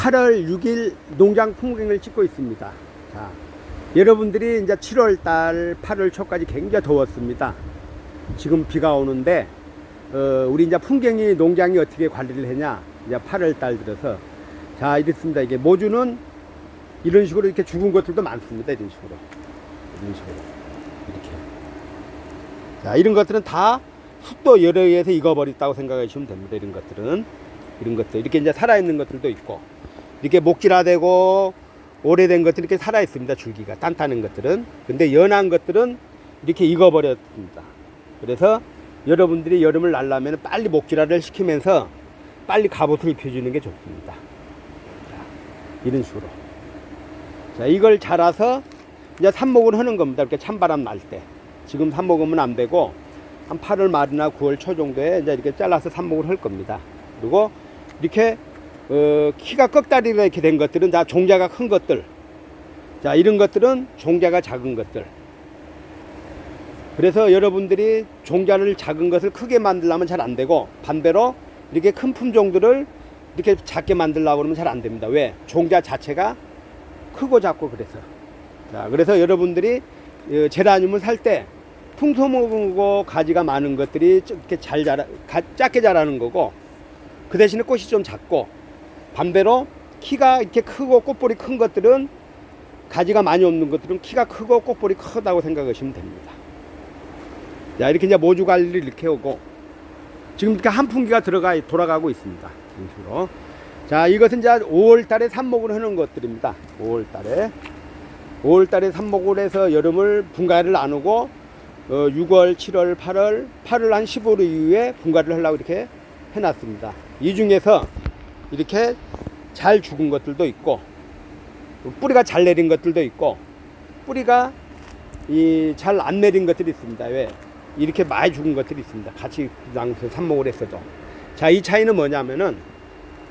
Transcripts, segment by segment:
8월 6일 농장 풍경을 찍고 있습니다. 자, 여러분들이 이제 7월 달 8월 초까지 굉장히 더웠습니다. 지금 비가 오는데 어, 우리 이제 풍경이 농장이 어떻게 관리를 하냐 이제 8월 달 들어서 자 이렇습니다. 이게 모주는 이런 식으로 이렇게 죽은 것들도 많습니다. 이런 식으로 이런 식으로 이렇게 자 이런 것들은 다 습도 열에 의해서 익어버렸다고 생각하시면 됩니다. 이런 것들은 이런 것들 이렇게 이제 살아 있는 것들도 있고 이렇게 목질화되고 오래된 것들이 이렇게 살아 있습니다. 줄기가 단단한 것들은 근데 연한 것들은 이렇게 익어버렸습니다. 그래서 여러분들이 여름을 날라면 빨리 목질화를 시키면서 빨리 갑옷을 입혀주는 게 좋습니다. 자, 이런 식으로. 자, 이걸 자라서 이제 삽목을 하는 겁니다. 이렇게 찬바람 날 때. 지금 삽목하면 안 되고 한 8월 말이나 9월 초 정도에 이제 이렇게 잘라서 삽목을 할 겁니다. 그리고 이렇게 어, 키가 꺽다리가 이렇게 된 것들은 다 종자가 큰 것들. 자, 이런 것들은 종자가 작은 것들. 그래서 여러분들이 종자를 작은 것을 크게 만들려면 잘 안 되고 반대로 이렇게 큰 품종들을 이렇게 작게 만들려고 그러면 잘 안 됩니다. 왜? 종자 자체가 크고 작고 그래서. 자, 그래서 여러분들이 어, 제라늄을 살 때 풍소모고 가지가 많은 것들이 이렇게 잘 자라, 가, 작게 자라는 거고 그 대신에 꽃이 좀 작고 반대로 키가 이렇게 크고 꽃볼이 큰 것들은 가지가 많이 없는 것들은 키가 크고 꽃볼이 크다고 생각하시면 됩니다. 자, 이렇게 이제 모주 관리를 이렇게 오고 지금 이렇게 한 풍기가 들어가 돌아가고 있습니다. 이런 식으로. 자, 이것은 이제 5월 달에 삽목을 하는 것들입니다. 5월 달에. 5월 달에 삽목을 해서 여름을 분가를 나누고 어, 6월, 7월, 8월, 8월 한 15일 이후에 분가를 하려고 이렇게 해놨습니다. 이 중에서 이렇게 잘 죽은 것들도 있고 뿌리가 잘 내린 것들도 있고 뿌리가 이 잘 안 내린 것들이 있습니다. 왜? 이렇게 많이 죽은 것들이 있습니다. 같이 낭서 삽목을 했어도. 자, 이 차이는 뭐냐면은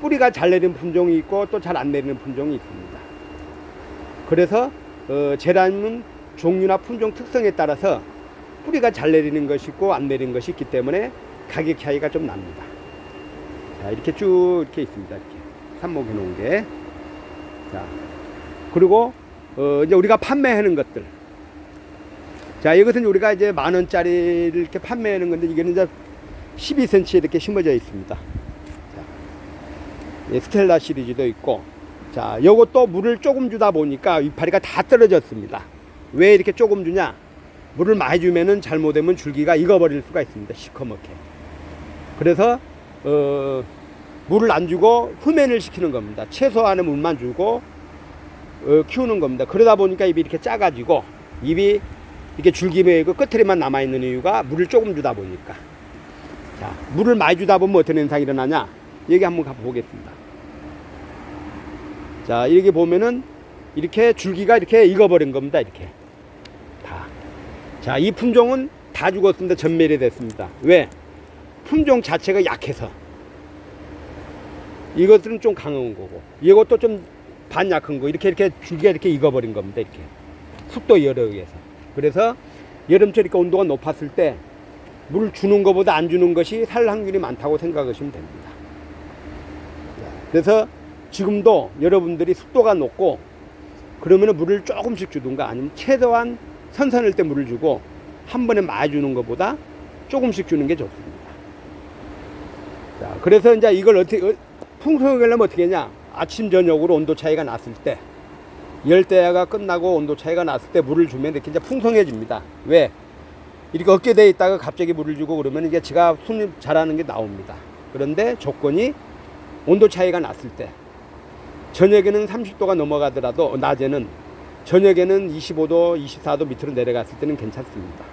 뿌리가 잘 내리는 품종이 있고 또 잘 안 내리는 품종이 있습니다. 그래서 어, 제라늄은 종류나 품종 특성에 따라서 뿌리가 잘 내리는 것이 있고 안 내리는 것이 있기 때문에 가격 차이가 좀 납니다. 자, 이렇게 쭉 이렇게 있습니다. 이렇게 삽목해 놓은 게. 자, 그리고 어, 이제 우리가 판매하는 것들. 자, 이것은 우리가 이제 만 원짜리를 이렇게 판매하는 건데 이게는 이제 12cm에 이렇게 심어져 있습니다. 자, 예, 스텔라 시리즈도 있고. 자, 요것도 물을 조금 주다 보니까 이파리가 다 떨어졌습니다. 왜 이렇게 조금 주냐? 물을 많이 주면은 잘못되면 줄기가 익어버릴 수가 있습니다. 시커멓게. 그래서 어, 물을 안 주고 흡연을 시키는 겁니다. 최소한의 물만 주고 어, 키우는 겁니다. 그러다 보니까 입이 이렇게 작아지고 입이 이렇게 줄기 메고 끝에만 남아 있는 이유가 물을 조금 주다 보니까. 자, 물을 많이 주다 보면 어떤 현상이 일어나냐? 여기 한번 가보겠습니다. 자, 이렇게 보면은 이렇게 줄기가 이렇게 익어버린 겁니다. 이렇게 다. 자, 이 품종은 다 죽었습니다. 전멸이 됐습니다. 왜? 품종 자체가 약해서. 이것들은 좀 강한 거고, 이것도 좀 반약한 거. 이렇게 이렇게 줄기가 이렇게 익어버린 겁니다. 이렇게 습도 열에 의해서. 그래서 여름철 이렇게 온도가 높았을 때 물 주는 것보다 안 주는 것이 살 확률이 많다고 생각하시면 됩니다. 그래서 지금도 여러분들이 습도가 높고 그러면 물을 조금씩 주든가 아니면 최소한 선선할 때 물을 주고 한 번에 많이 주는 것보다 조금씩 주는 게 좋습니다. 자, 그래서 이제 이걸 어떻게 어, 풍성하게 하려면 어떻게 하냐? 아침 저녁으로 온도 차이가 났을 때 열대야가 끝나고 온도 차이가 났을 때 물을 주면 이렇게 이제 풍성해집니다. 왜? 이렇게 어깨 돼 있다가 갑자기 물을 주고 그러면 이게 지가 순 자라는 게 나옵니다. 그런데 조건이 온도 차이가 났을 때 저녁에는 30도가 넘어가더라도 낮에는 저녁에는 25도, 24도 밑으로 내려갔을 때는 괜찮습니다.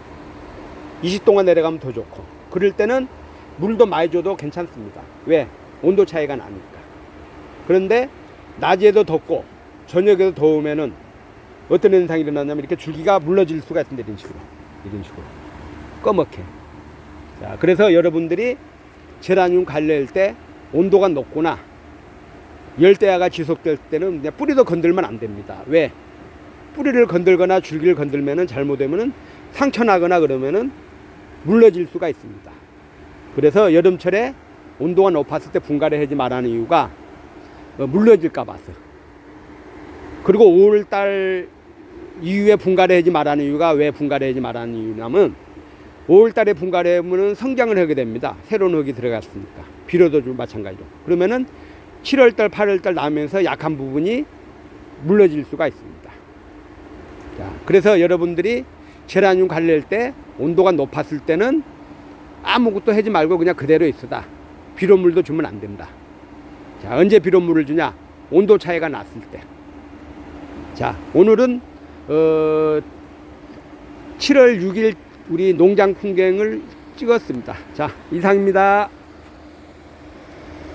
20도가 내려가면 더 좋고 그럴 때는 물도 많이 줘도 괜찮습니다. 왜? 온도 차이가 나니까. 그런데 낮에도 덥고 저녁에도 더우면은 어떤 현상이 일어나냐면 이렇게 줄기가 물러질 수가 있습니다. 이런 식으로. 이런 식으로. 꺼멓게. 자, 그래서 여러분들이 제라늄 관리할 때 온도가 높구나. 열대야가 지속될 때는 그냥 뿌리도 건들면 안 됩니다. 왜? 뿌리를 건들거나 줄기를 건들면은 잘못되면은 상처 나거나 그러면은 물러질 수가 있습니다. 그래서 여름철에 온도가 높았을 때 분갈이 하지 말라는 이유가 어, 물러질까 봐서. 그리고 5월달 이후에 분갈이 하지 말라는 이유가 왜 분갈이 하지 말라는 이유냐면 5월달에 분갈이 하면 성장을 하게 됩니다. 새로운 흙이 들어갔으니까 비료도 좀 마찬가지로. 그러면은 7월달, 8월달 나면서 약한 부분이 물러질 수가 있습니다. 자, 그래서 여러분들이 제라늄 관리할 때 온도가 높았을 때는 아무것도 하지 말고 그냥 그대로 있어다. 비료물도 주면 안 된다. 자, 언제 비료물을 주냐? 온도 차이가 났을 때. 자, 오늘은 어, 7월 6일 우리 농장 풍경을 찍었습니다. 자, 이상입니다.